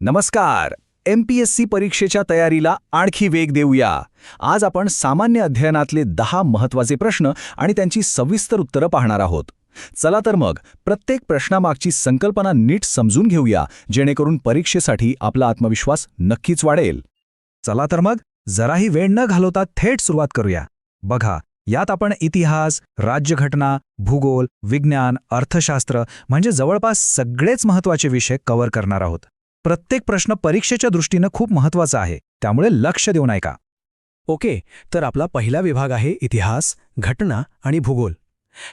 नमस्कार. M P S C परीक्षेच्या तयारीला आणखी वेग देऊया. आज आपण सामान्य अध्ययनातले दहा महत्त्वाचे प्रश्न आणि त्यांची सविस्तर उत्तरं पाहणार आहोत. चला तर मग प्रत्येक प्रश्नामागची संकल्पना नीट समजून घेऊया जेणेकरून परीक्षेसाठी आपला आत्मविश्वास नक्कीच वाढेल. चला तर मग जराही वेळ न घालवता थेट सुरुवात करूया. बघा यात आपण इतिहास राज्यघटना भूगोल विज्ञान अर्थशास्त्र म्हणजे जवळपास सगळेच महत्त्वाचे विषय कव्हर करणार आहोत. प्रत्येक प्रश्न परीक्षेच्या दृष्टीनं खूप महत्त्वाचा आहे. त्यामुळे लक्ष देऊन ऐका. ओके तर आपला पहिला विभाग आहे इतिहास घटना आणि भूगोल.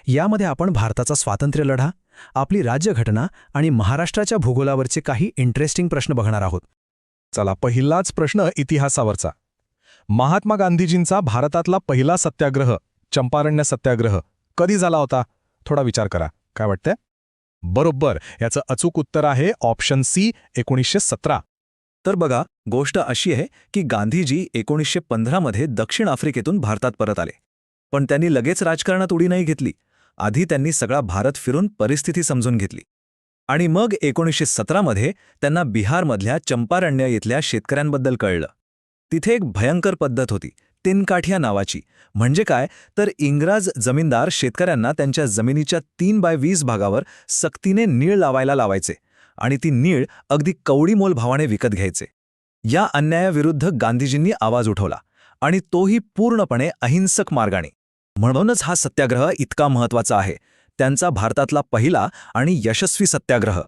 यामध्ये आपण भारताचा स्वातंत्र्य लढा आपली राज्यघटना आणि महाराष्ट्राच्या भूगोलावरचे काही इंटरेस्टिंग प्रश्न बघणार आहोत. चला पहिलाच प्रश्न इतिहासावरचा. महात्मा गांधीजींचा भारतातला पहिला सत्याग्रह चंपारण्य सत्याग्रह कधी झाला होता? थोडा विचार करा. काय वाटतंय? बरोबर. याचं अचूक उत्तर आहे ऑप्शन सी एकोणीसशे सतरा. तर बघा गोष्ट अशी आहे की गांधीजी एकोणीसशे पंधरामध्ये दक्षिण आफ्रिकेतून भारतात परत आले. पण त्यांनी लगेच राजकारणात उडी नाही घेतली. आधी त्यांनी सगळा भारत फिरून परिस्थिती समजून घेतली. आणि मग एकोणीसशे सतरामध्ये त्यांना बिहारमधल्या चंपारण्य इथल्या शेतकऱ्यांबद्दल कळलं. तिथे एक भयंकर पद्धत होती. तिनकाठिया नावाची. म्हणजे काय? तर इंग्रज जमीनदार शेतकऱ्यांना त्यांच्या जमिनीच्या तीन बाय वीस भागावर सक्तीने नीळ लावायला लावायचे आणि ती नीळ अगदी कवडीमोल भावाने विकत घ्यायचे. या अन्यायाविरुद्ध गांधीजींनी आवाज उठवला आणि तोही पूर्णपणे अहिंसक मार्गाने. म्हणूनच हा सत्याग्रह इतका महत्त्वाचा आहे. त्यांचा भारतातला पहिला आणि यशस्वी सत्याग्रह.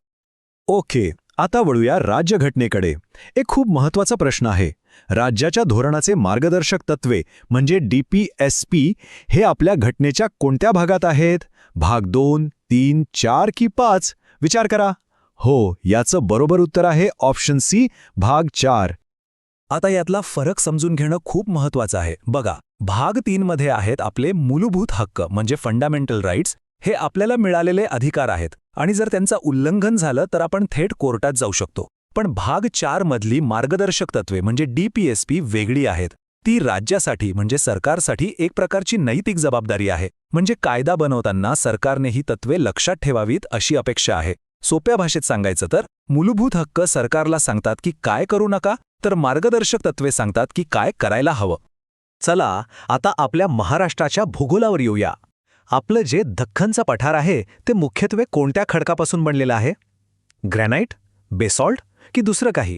ओके. आता वळूया राज्यघटनेकडे. एक खूप महत्त्वाचा प्रश्न आहे. राज्याच्या धोरणाचे मार्गदर्शक तत्वे म्हणजे डीपीएसपी हे आपल्या घटनेच्या कोणत्या भागात आहेत? भाग दोन तीन चार की पाच? विचार करा. हो याचं बरोबर उत्तर आहे ऑप्शन सी भाग चार. आता यातला फरक समजून घेणं खूप महत्वाचं आहे. बघा भाग तीनमध्ये आहेत आपले मूलभूत हक्क म्हणजे फंडामेंटल राईट्स हे आपल्याला मिळालेले अधिकार आहेत. आणि जर त्यांचं उल्लंघन झालं तर आपण थेट कोर्टात जाऊ शकतो. पण भाग चार मधली मार्गदर्शक तत्वे म्हणजे डीपीएसपी वेगळी आहेत. ती राज्यासाठी म्हणजे सरकारसाठी एक प्रकारची नैतिक जबाबदारी आहे. म्हणजे कायदा बनवताना सरकारने ही तत्वे लक्षात ठेवावीत अशी अपेक्षा आहे. सोप्या भाषेत सांगायचं तर मूलभूत हक्क सरकारला सांगतात की काय करू नका तर मार्गदर्शक तत्वे सांगतात की काय करायला हवं. चला आता आपल्या महाराष्ट्राच्या भूगोलावर येऊया. आपलं जे दख्खनचा पठार आहे ते मुख्यत्वे कोणत्या खडकापासून बनलेलं आहे? ग्रॅनाइट बेसॉल्ट की दुसरं काही?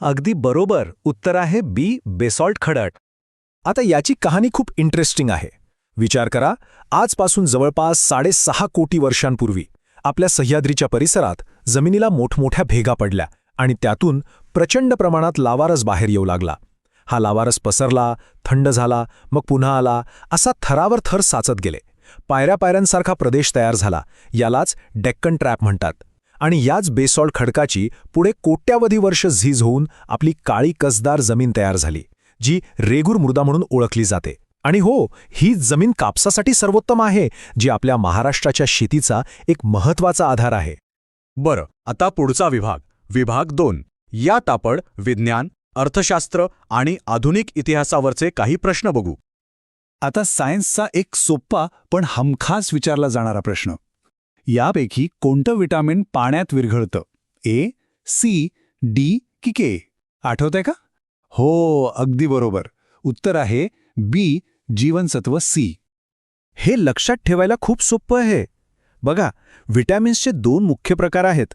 अगदी बरोबर उत्तर आहे बी बेसॉल्ट खडट आता याची कहाणी खूप इंटरेस्टिंग आहे. विचार करा आजपासून जवळपास साडेसहा कोटी वर्षांपूर्वी आपल्या सह्याद्रीच्या परिसरात जमिनीला मोठमोठ्या भेगा पडल्या आणि त्यातून प्रचंड प्रमाणात लावारस बाहेर येऊ लागला. हा लावारस पसरला थंड झाला मग पुन्हा आला असा थरावर थर साचत गेले. पायऱ्या पायऱ्यांसारखा प्रदेश तयार झाला. यालाच डेक्कन ट्रॅप म्हणतात. आणि याच बेसॉल्ट खडकाची पुढे कोट्यावधी वर्ष झीज होऊन आपली काळी कसदार जमीन तयार झाली जी रेगूर मृदा म्हणून ओळखली जाते. आणि हो ही जमीन कापसासाठी सर्वोत्तम आहे जी आपल्या महाराष्ट्राच्या शेतीचा एक महत्त्वाचा आधार आहे. बरं आता पुढचा विभाग. विभाग दोन. यात आपण विज्ञान अर्थशास्त्र आणि आधुनिक इतिहासावरचे काही प्रश्न बघू. आता सायन्सचा एक सोप्पा पण हमखास विचारला जाणारा प्रश्न. यापैकी कोणतं विटामिन पाण्यात विरघळतं? ए सी डी की के? आठवतंय का? हो अगदी बरोबर. उत्तर आहे बी जीवनसत्व सी. हे लक्षात ठेवायला खूप सोपं आहे. बघा व्हिटॅमिन्सचे दोन मुख्य प्रकार आहेत.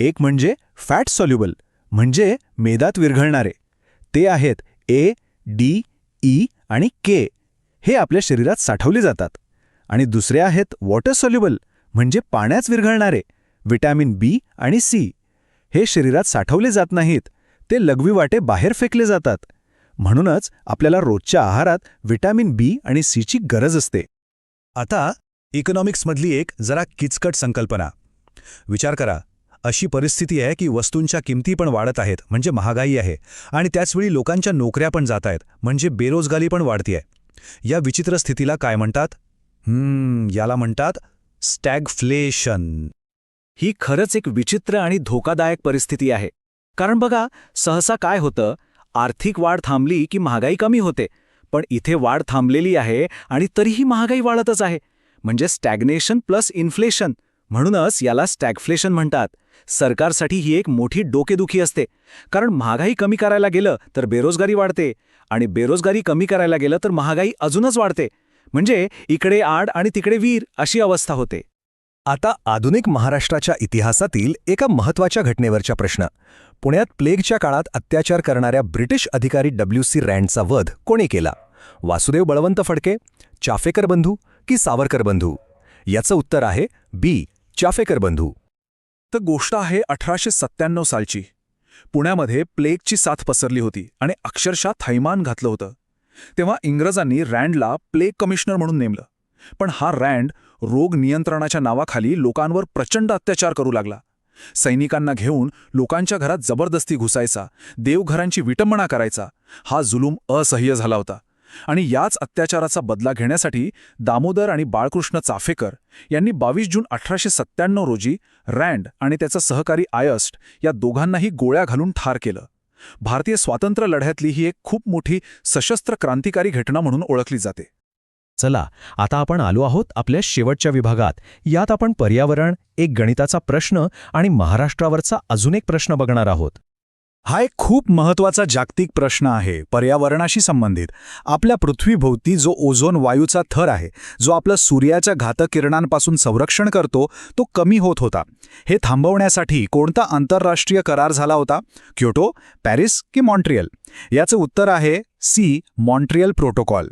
एक म्हणजे फॅट सॉल्युबल म्हणजे मेदात विरघळणारे. ते आहेत ए डी ई आणि के. हे आपल्या शरीरात साठवले जातात. आणि दुसरे आहेत वॉटर सॉल्युबल म्हणजे पाण्यात विरघळणारे व्हिटॅमिन बी आणि सी हे शरीरात साठवले जात नाहीत ते लघवी वाटे बाहेर फेकले जातात. म्हणूनच आपल्याला रोजच्या आहारात व्हिटॅमिन बी आणि सीची गरज असते. आता इकॉनॉमिक्समधली एक जरा किचकट संकल्पना. विचार करा अशी परिस्थिती आहे की वस्तूंच्या किमती पण वाढत आहेत म्हणजे महागाई आहे आणि त्याचवेळी लोकांच्या नोकऱ्या पण जात आहेत म्हणजे बेरोजगारी पण वाढतीये. या विचित्र स्थितीला काय म्हणतात? हम्म याला म्हणतात स्टॅगफ्लेशन. ही खरंच एक विचित्र आणि धोकादायक परिस्थिती आहे. कारण बघा सहसा काय होतं? आर्थिक वाढ थांबली की महागाई कमी होते. पण इथे वाढ थांबलेली आहे आणि तरीही महागाई वाढतच आहे. म्हणजे स्टॅग्नेशन प्लस इन्फ्लेशन. म्हणूनच याला स्टॅगफ्लेशन म्हणतात. सरकारसाठी ही एक मोठी डोकेदुखी असते. कारण महागाई कमी करायला गेलं तर बेरोजगारी वाढते. आणि बेरोजगारी कमी करायला गेलं तर महागाई अजूनच वाढते. म्हणजे इकडे आड आणि तिकडे वीर अशी अवस्था होते. आता आधुनिक महाराष्ट्राच्या इतिहासातील एका महत्त्वाच्या घटनेवरचा प्रश्न. पुण्यात प्लेगच्या काळात अत्याचार करणाऱ्या ब्रिटिश अधिकारी डब्ल्यू सी रँडचा वध कोणी केला? वासुदेव बळवंत फडके चाफेकर बंधू की सावरकर बंधू? याचं उत्तर आहे बी चाफेकर बंधू. तर गोष्ट आहे अठराशे सत्त्याण्णव सालची. पुण्यामध्ये प्लेगची साथ पसरली होती आणि अक्षरशः थैमान घातलं होतं. तेव्हा इंग्रजांनी रँडला प्लेग कमिशनर म्हणून नेमलं. पण हा रँड रोग नियंत्रणाच्या नावाखाली लोकांवर प्रचंड अत्याचार करू लागला. सैनिकांना घेऊन लोकांच्या घरात जबरदस्ती घुसायचा देवघरांची विटंबना करायचा हा जुलूम असह्य झाला होता. आणि याच अत्याचाराचा बदला घेण्यासाठी दामोदर आणि बाळकृष्ण चाफेकर यांनी बावीस जून अठराशे सत्त्याण्णव रोजी रँड आणि त्याचा सहकारी आयस्ट या दोघांनाही गोळ्या घालून ठार केलं. भारतीय स्वातंत्र्य लढ्यातली ही एक खूप मोठी सशस्त्र क्रांतिकारी घटना म्हणून ओळखली जाते. चला आता आपण आलो आहोत आपल्या शेवटच्या विभागात. यात आपण पर्यावरण एक गणिताचा प्रश्न आणि महाराष्ट्रावरचा अजून एक प्रश्न बघणार आहोत. हा एक खूप महत्त्वाचा जागतिक प्रश्न आहे पर्यावरणाशी संबंधित. आपल्या पृथ्वीभोवती जो ओझोन वायूचा थर आहे जो आपलं सूर्याच्या घातक किरणांपासून संरक्षण करतो तो कमी होत होता. हे थांबवण्यासाठी कोणता आंतरराष्ट्रीय करार झाला होता? क्योटो पॅरिस की मॉन्ट्रियल? याचं उत्तर आहे सी मॉन्ट्रियल प्रोटोकॉल.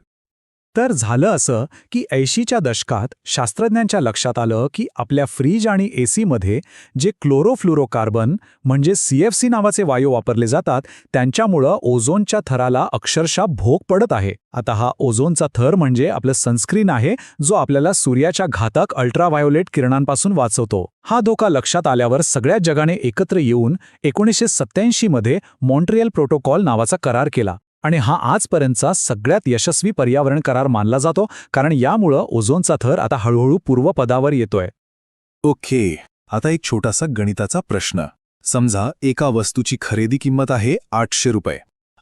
तर झालं असं की ऐंशीच्या दशकात शास्त्रज्ञांच्या लक्षात आलं की आपल्या फ्रीज आणि एसीमध्ये जे क्लोरोफ्लुरोकार्बन म्हणजे सीएफसी नावाचे वायू वापरले जातात त्यांच्यामुळं ओझोनच्या थराला अक्षरशः भोग पडत आहे. आता हा ओझोनचा थर म्हणजे आपलं सनस्क्रीन आहे जो आपल्याला सूर्याच्या घातक अल्ट्राव्हायोलेट किरणांपासून वाचवतो. हा धोका लक्षात आल्यावर सगळ्या जगाने एकत्र येऊन एकोणीसशे सत्त्याऐंशीमध्ये मॉन्ट्रियल प्रोटोकॉल नावाचा करार केला. आणि हा आजपर्यंतचा सगळ्यात यशस्वी पर्यावरण करार मानला जातो कारण यामुळं ओझोनचा थर आता हळूहळू पूर्वपदावर येतोय. ओके आता एक छोटासा गणिताचा प्रश्न. समजा एका वस्तूची खरेदी किंमत आहे आठशे रुपये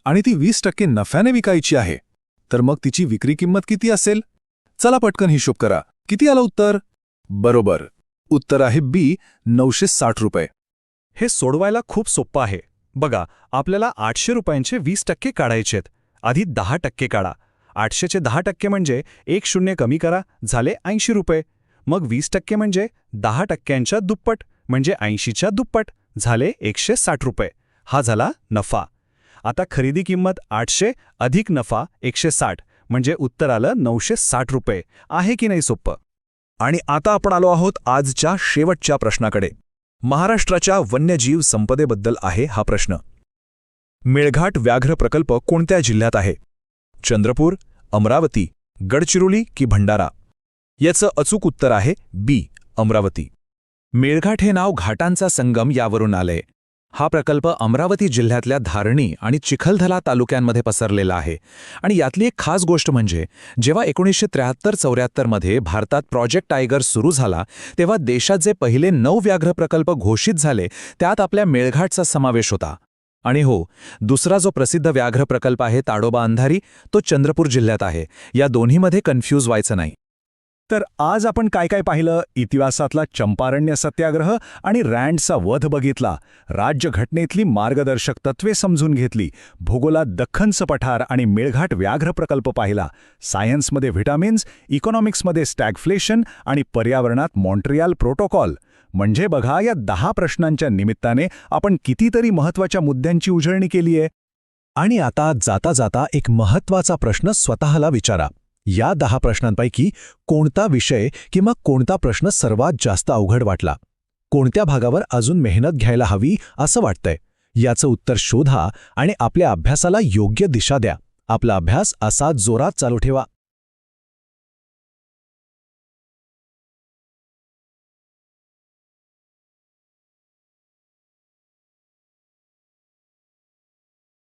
आणि ती वीस टक्के नफ्याने विकायची आहे तर मग तिची विक्री किंमत किती असेल? चला पटकन हिशोब करा. किती आलं उत्तर? बरोबर. उत्तर आहे बी नऊशे साठ रुपये. हे सोडवायला खूप सोपं आहे. बघा आपल्याला आठशे रुपयांचे वीस टक्के काढायचेत आधी दहा टक्के काढा. आठशेचे दहा टक्के म्हणजे एक शून्य कमी करा झाले ऐंशी रुपये. मग वीस टक्के म्हणजे दहा टक्क्यांच्या दुप्पट म्हणजे ऐंशीच्या दुप्पट झाले एकशे साठ रुपये. हा झाला नफा. आता खरेदी किंमत आठशे अधिक नफा एकशे साठ म्हणजे उत्तर आलं नऊशे साठ रुपये. आहे की नाही सोप्पं? आणि आता आपण आलो आहोत आजच्या शेवटच्या प्रश्नाकडे. महाराष्ट्राच्या वन्यजीव संपदेबद्दल आहे हा प्रश्न. मेळघाट व्याघ्र प्रकल्प कोणत्या जिल्ह्यात आहे? चंद्रपूर अमरावती गडचिरोली की भंडारा? याचं अचूक उत्तर आहे बी अमरावती. मेळघाट हे नाव घाटांचा संगम यावरून आलंय. हा प्रकल्प अमरावती जिल्ह्यातल्या धारणी आणि चिखलधला तालुक्यांमध्ये पसरलेला आहे. आणि यातली एक खास गोष्ट म्हणजे जेव्हा एकोणीसशे त्र्याहत्तर चौऱ्याहत्तरमध्ये भारतात प्रोजेक्ट टायगर सुरू झाला तेव्हा देशात जे पहिले नऊ व्याघ्र प्रकल्प घोषित झाले त्यात आपल्या मेळघाटचा समावेश होता. आणि हो दुसरा जो प्रसिद्ध व्याघ्र प्रकल्प आहे ताडोबा अंधारी तो चंद्रपूर जिल्ह्यात आहे. या दोन्हीमध्ये कन्फ्यूज व्हायचं नाही. तर आज आपण काय काय पाहिलं? इतिहासातला चंपारण्य सत्याग्रह आणि रँडचा वध बघितला. राज्यघटनेतली मार्गदर्शक तत्वे समजून घेतली. भूगोलात दख्खनचं पठार आणि मेळघाट व्याघ्र प्रकल्प पाहिला. सायन्समध्ये व्हिटॅमिन्स इकॉनॉमिक्समध्ये स्टॅगफ्लेशन आणि पर्यावरणात मॉन्ट्रियाल प्रोटोकॉल. म्हणजे बघा या दहा प्रश्नांच्या निमित्ताने आपण कितीतरी महत्त्वाच्या मुद्द्यांची उजळणी केलीये. आणि आता जाता जाता एक महत्त्वाचा प्रश्न स्वतःला विचारा. या दहा प्रश्नांपैकी कोणता विषय किंवा कोणता प्रश्न सर्वात जास्त अवघड वाटला? कोणत्या भागावर अजून मेहनत घ्यायला हवी असं वाटतंय? याचं उत्तर शोधा आणि आपल्या अभ्यासाला योग्य दिशा द्या. आपला अभ्यास असा जोरात चालू ठेवा.